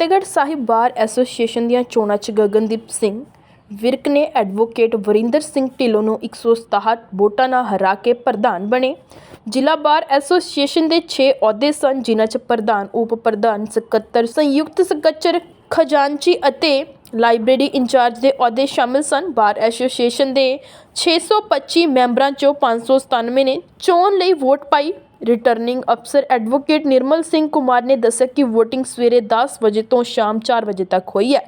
Fatehgarh Sahib bar association ਦੀਆਂ ਚੋਣਾਂ 'ਚ ਗਗਨਦੀਪ ਸਿੰਘ ਵਿਰਕ ਨੇ ਐਡਵੋਕੇਟ ਵਰਿੰਦਰ ਸਿੰਘ ਢਿੱਲੋਂ ਨੂੰ 167 ਵੋਟਾਂ ਨਾਲ ਹਰਾ ਕੇ ਪ੍ਰਧਾਨ ਬਣੇ। ਜ਼ਿਲ੍ਹਾ ਬਾਰ ਐਸੋਸੀਏਸ਼ਨ ਦੇ 6 ਅਹੁਦੇ ਸਨ, ਜਿਨ੍ਹਾਂ 'ਚ ਪ੍ਰਧਾਨ, ਉਪ ਪ੍ਰਧਾਨ, ਸਕੱਤਰ, ਸੰਯੁਕਤ ਸਕੱਤਰ, ਖਜ਼ਾਨਚੀ ਅਤੇ ਲਾਇਬ੍ਰੇਰੀ ਇੰਚਾਰਜ ਦੇ ਅਹੁਦੇ ਸ਼ਾਮਿਲ ਸਨ। ਬਾਰ ਐਸੋਸੀਏਸ਼ਨ ਦੇ 625 ਮੈਂਬਰਾਂ 'ਚੋਂ 597 ਨੇ ਚੋਣ ਲਈ ਵੋਟ ਪਾਈ। ਰਿਟਰਨਿੰਗ ਅਫਸਰ ਐਡਵੋਕੇਟ ਨਿਰਮਲ ਸਿੰਘ ਕੁਮਾਰ ਨੇ ਦੱਸਿਆ ਕਿ VOTING ਸਵੇਰੇ 10 ਵਜੇ ਤੋਂ ਸ਼ਾਮ 4 ਵਜੇ ਤੱਕ ਹੋਈ ਹੈ।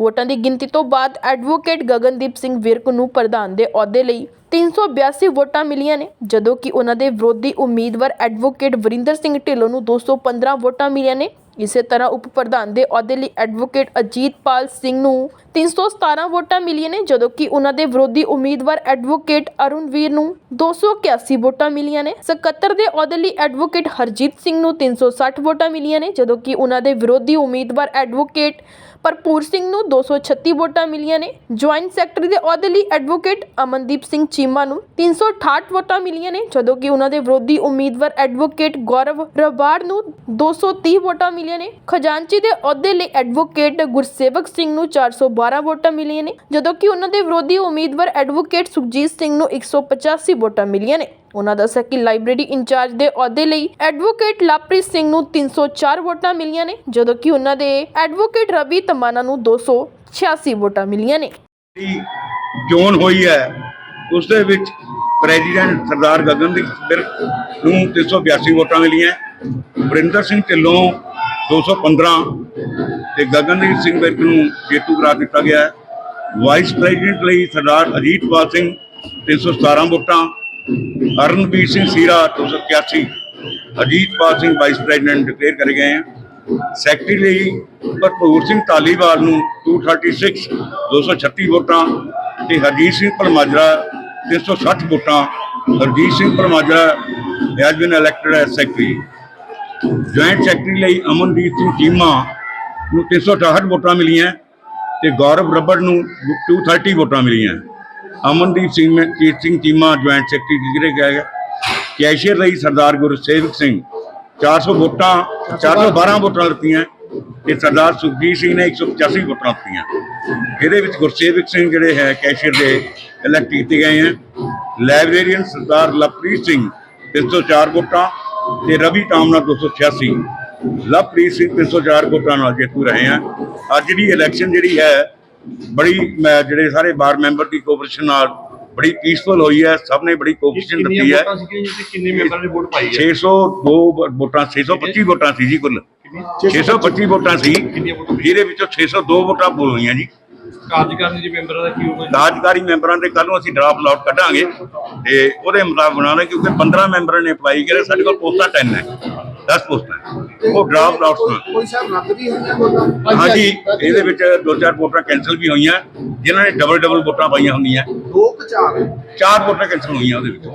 ਵੋਟਾਂ ਦੀ ਗਿਣਤੀ ਤੋਂ ਬਾਅਦ ਐਡਵੋਕੇਟ ਗਗਨਦੀਪ ਸਿੰਘ ਵਿਰਕ ਨੂੰ ਪ੍ਰਧਾਨ ਦੇ ਅਹੁਦੇ ਲਈ 382 ਵੋਟਾਂ ਮਿਲੀਆਂ ਨੇ, ਜਦੋਂ ਕਿ ਉਹਨਾਂ ਦੇ ਵਿਰੋਧੀ ਉਮੀਦਵਾਰ ਐਡਵੋਕੇਟ ਵਰਿੰਦਰ ਸਿੰਘ ਢਿੱਲੋਂ ਨੂੰ 215 ਵੋਟਾਂ ਮਿਲੀਆਂ ਨੇ। ਇਸੇ ਤਰ੍ਹਾਂ ਉਪ ਪ੍ਰਧਾਨ ਦੇ ਅਹੁਦੇ ਲਈ ਐਡਵੋਕੇਟ ਅਜੀਤਪਾਲ ਸਿੰਘ ਨੂੰ 317 ਵੋਟਾਂ ਮਿਲੀਆਂ ਨੇ, ਜਦੋਂ ਕਿ ਉਹਨਾਂ ਦੇ ਵਿਰੋਧੀ ਉਮੀਦਵਾਰ ਐਡਵੋਕੇਟ ਅਰੁਣਵੀਰ ਨੂੰ 281 ਵੋਟਾਂ ਮਿਲੀਆਂ ਨੇ। ਸਕੱਤਰ ਦੇ ਅਹੁਦੇ ਲਈ ਐਡਵੋਕੇਟ ਹਰਜੀਤ ਸਿੰਘ ਨੂੰ 360 ਵੋਟਾਂ ਮਿਲੀਆਂ ਨੇ, ਜਦੋਂ ਕਿ ਉਹਨਾਂ ਦੇ ਵਿਰੋਧੀ ਉਮੀਦਵਾਰ ਐਡਵੋਕੇਟ ਭਰਪੂਰ ਸਿੰਘ ਨੂੰ 236 ਵੋਟਾਂ ਮਿਲੀਆਂ ਨੇ। ਜੁਆਇੰਟ ਸੈਕਟਰੀ ਦੇ ਅਹੁਦੇ ਲਈ ਐਡਵੋਕੇਟ ਅਮਨਦੀਪ ਸਿੰਘ ਚੀਮਾ ਨੂੰ 368 ਵੋਟਾਂ ਮਿਲੀਆਂ ਨੇ, ਜਦੋਂ ਕਿ ਉਹਨਾਂ ਦੇ ਵਿਰੋਧੀ ਉਮੀਦਵਾਰ ਐਡਵੋਕੇਟ ਗੌਰਵ ਰਬਾੜ ਨੂੰ 230 ਵੋਟਾਂ ਮਿਲੀਆਂ ਨੇ। ਖਜ਼ਾਨਚੀ ਦੇ ਅਹੁਦੇ ਲਈ ਐਡਵੋਕੇਟ ਗੁਰਸੇਵਕ ਸਿੰਘ ਨੂੰ 412 ਵੋਟਾਂ ਮਿਲੀਆਂ ਨੇ, ਜਦੋਂ ਕਿ ਉਹਨਾਂ ਦੇ ਵਿਰੋਧੀ ਉਮੀਦਵਾਰ ਐਡਵੋਕੇਟ ਸੁਖਜੀਤ ਸਿੰਘ ਨੂੰ 185 ਵੋਟਾਂ ਮਿਲੀਆਂ ਨੇ। ਉਹਨਾਂ ਦੱਸਿਆ ਕਿ ਲਾਇਬ੍ਰੇਰੀ ਇੰਚਾਰਜ ਦੇ ਅਹੁਦੇ ਲਈ ਐਡਵੋਕੇਟ ਲਾਪ੍ਰੀਤ ਸਿੰਘ ਨੂੰ 304 ਵੋਟਾਂ ਮਿਲੀਆਂ ਨੇ, ਜਦੋਂ ਕਿ ਉਹਨਾਂ ਦੇ ਐਡਵੋਕੇਟ ਰਵੀ ਤਮਾਨਾ ਨੂੰ 286 ਵੋਟਾਂ ਮਿਲੀਆਂ ਨੇ। ਚੋਣ ਹੋਈ ਹੈ ਉਸ ਦੇ ਵਿੱਚ ਪ੍ਰੈਜ਼ੀਡੈਂਟ ਸਰਦਾਰ ਗਗਨਦੀਪ ਬਿਰਕ ਨੂੰ 382 ਵੋਟਾਂ ਮਿਲੀਆਂ। ਵਰਿੰਦਰ ਸਿੰਘ ਢਿੱਲੋਂ 215 ਤੇ ਗਗਨਦੀਪ ਸਿੰਘ ਵਿਰਕ ਨੂੰ ਜੇਤੂ ਕਰਾਰ ਦਿੱਤਾ ਗਿਆ ਹੈ। ਵਾਈਸ ਪ੍ਰੈਜ਼ੀਡੈਂਟ ਲਈ ਸਰਦਾਰ ਅਜੀਤਪਾਲ ਸਿੰਘ 317 ਵੋਟਾਂ Arnavir Singh Sira 281 Ajitpal Singh vice president declare ਕਰੇ ਗਏ ਹਨ ਸੈਕਟਰੀ ਲਈ ਭਰਪੂਰ ਸਿੰਘ ਧਾਲੀਵਾਲ ਨੂੰ 236 236 ਵੋਟਾਂ ਤੇ ਹਰਜੀਤ ਸਿੰਘ ਪਰਮਾਜਰਾ 360 ਵੋਟਾਂ। Harjit Singh Parmajra has been elected as secretary joint secretary ਲਈ ਅਮਨਦੀਪ ਸਿੰਘ ਚੀਮਾ ਨੂੰ 368 ਵੋਟਾਂ ਮਿਲੀਆਂ ਤੇ ਗੌਰਵ ਰੱਬੜ ਨੂੰ 230 ਵੋਟਾਂ ਮਿਲੀਆਂ। ਅਮਨਦੀਪ ਸਿੰਘ ਕੀਰਤ ਸਿੰਘ ਚੀਮਾ ਜੁਆਇੰਟ ਸੈਕਟਰੀ ਜਿਹੜੇ ਗਏ ਕੈਸ਼ੀਅਰ ਲਈ ਸਰਦਾਰ ਗੁਰਸੇਵਕ ਸਿੰਘ 400 ਵੋਟਾਂ 412 ਵੋਟਾਂ ਲਿੱਤੀਆਂ ਤੇ ਸਰਦਾਰ ਸੁਖਜੀਤ ਸਿੰਘ ਨੇ 185 ਵੋਟਾਂ ਲਿੱਤੀਆਂ। ਇਹਦੇ ਵਿੱਚ ਗੁਰਸੇਵਕ ਸਿੰਘ ਜਿਹੜੇ ਹੈ ਕੈਸ਼ੀਅਰ ਦੇ ਇਲੈਕਟ ਕੀਤੇ ਗਏ ਹਨ ਲਾਇਬ੍ਰੇਰੀਅਨ ਸਰਦਾਰ ਲਵਪ੍ਰੀਤ ਸਿੰਘ 304 ਵੋਟਾਂ ਤੇ ਰਵੀ ਟਾਮਨਾ 286 ਲਵਪ੍ਰੀਤ ਸਿੰਘ 304 ਵੋਟਾਂ ਨਾਲ ਜੇਤੂ ਰਹੇ ਹਨ ਅੱਜ ਦੀ ਇਲੈਕਸ਼ਨ ਜਿਹੜੀ ਹੈ ਬੜੀ ਜਿਹੜੇ ਸਾਰੇ ਬਾਰ ਮੈਂਬਰ ਦੀ ਕੋਆਪਰੇਸ਼ਨ ਨਾਲ ਬੜੀ ਪੀਸਫੁਲ ਹੋਈ ਹੈ ਸਭ ਨੇ ਬੜੀ ਕੋਆਪਰੇਸ਼ਨ ਦਿੱਤੀ ਹੈ। ਕਿੰਨੇ ਮੈਂਬਰਾਂ ਨੇ ਵੋਟ ਪਾਈ ਹੈ? 602 ਵੋਟਾਂ 625 ਵੋਟਾਂ ਸੀ ਜੀ ਕੁੱਲ। 625 ਵੋਟਾਂ ਸੀ ਜਿਹਦੇ ਵਿੱਚੋਂ 602 ਵੋਟਾਂ ਹੋਈਆਂ ਜੀ। ਕਾਰਜਕਾਰੀ ਦੇ ਮੈਂਬਰਾਂ ਦਾ ਕੀ ਹੋਊਗਾ ਜੀ? ਕਾਰਜਕਾਰੀ ਮੈਂਬਰਾਂ ਦੇ ਕੱਲ ਨੂੰ ਅਸੀਂ ਡਰਾਫਟ ਲਾਟ ਕੱਢਾਂਗੇ ਤੇ ਉਹਦੇ ਮੁਤਾਬਕ ਬਣਾਉਣਾ ਕਿਉਂਕਿ 15 ਮੈਂਬਰਾਂ ਨੇ ਅਪਲਾਈ ਕਰੇ ਸਾਡੇ ਕੋਲ ਪੋਸਟਾਂ 10 ਹੈ 10 ਪੋਸਟਾਂ। ਉਹ ਡਰਾਫਟ ਲਾਟ ਕੋਈ ਸਾਹਿਬ ਰੱਦ ਵੀ ਹੋਈਆਂ ਹਾਂਜੀ ਇਹਦੇ ਵਿੱਚ ਦੋ ਚਾਰ ਵੋਟਾਂ ਕੈਂਸਲ ਵੀ ਹੋਈਆਂ ਜਿਨ੍ਹਾਂ ਨੇ ਡਬਲ ਡਬਲ ਵੋਟਾਂ ਪਾਈਆਂ ਹੁੰਦੀਆਂ। ਦੋ ਚਾਰ। ਚਾਰ ਵੋਟਾਂ ਕੈਂਸਲ ਹੋਈਆਂ ਉਹਦੇ ਵਿੱਚੋਂ।